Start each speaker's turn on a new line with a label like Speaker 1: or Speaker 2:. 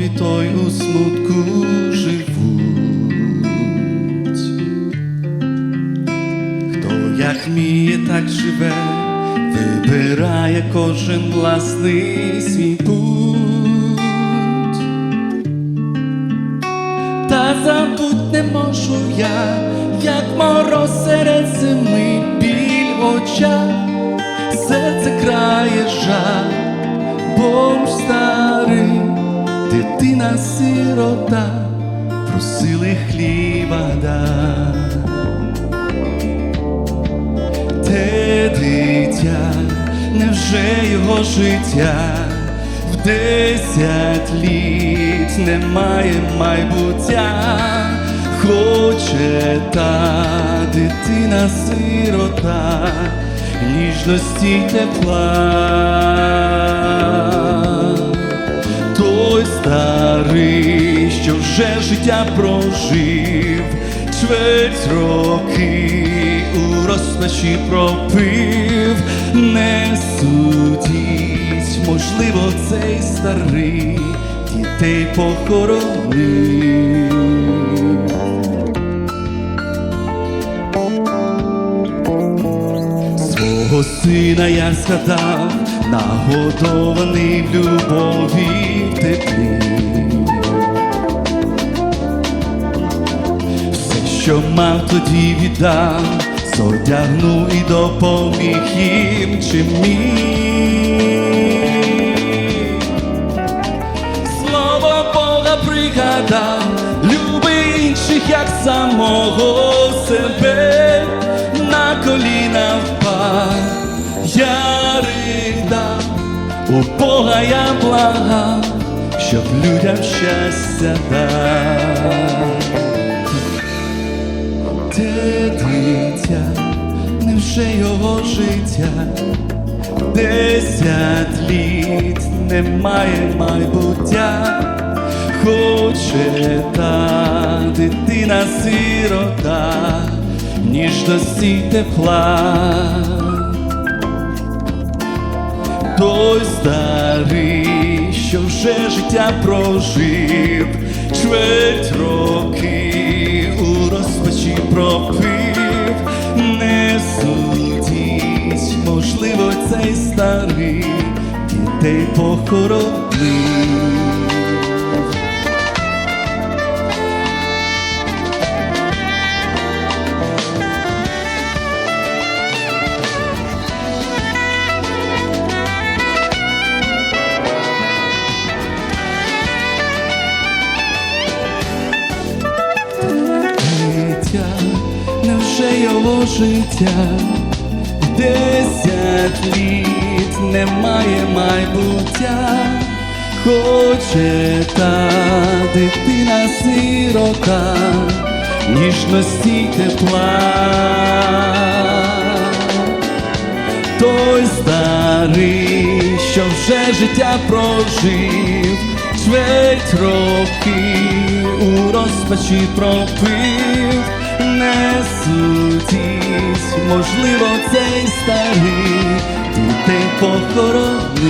Speaker 1: любові, той у смутку живуть, хто як міє, так живе, вибирає кожен власний свій путь, та забуть не можу я, як мороз серед зими біль в очах, серце крає жаль, бомж старий дитина сирота, просили хліба дай. Те дитя, невже його життя в десять літ немає майбуття, хоче та дитина сирота, ніжності тепла. Вже життя прожив, чверть роки у розпачі пропив, не судіть, можливо, цей старий дітей похоронив. Свого сина я згадав, нагодований в любові теплі. Що мав, тоді віддав, зодягнув і допоміг їм чим міг. Слово Бога пригадав, люби інших, як самого себе, на коліна впав, я ридав, у Бога я благав, щоб людям щастя дав. Невже його життя? Десять літ немає майбуття, хоче та дитина сирота, ніжності й тепла. Той старий, що вже життя прожив, чверть роки у розпачі пропив, старий дітей похоронив. невже його життя, десять літ немає майбуття, хоче та дитина сирота, ніжності тепла. Той старий, що вже життя прожив, чверть роки у розпачі пропив, не судіть, можливо, цей старий дітей похоронив.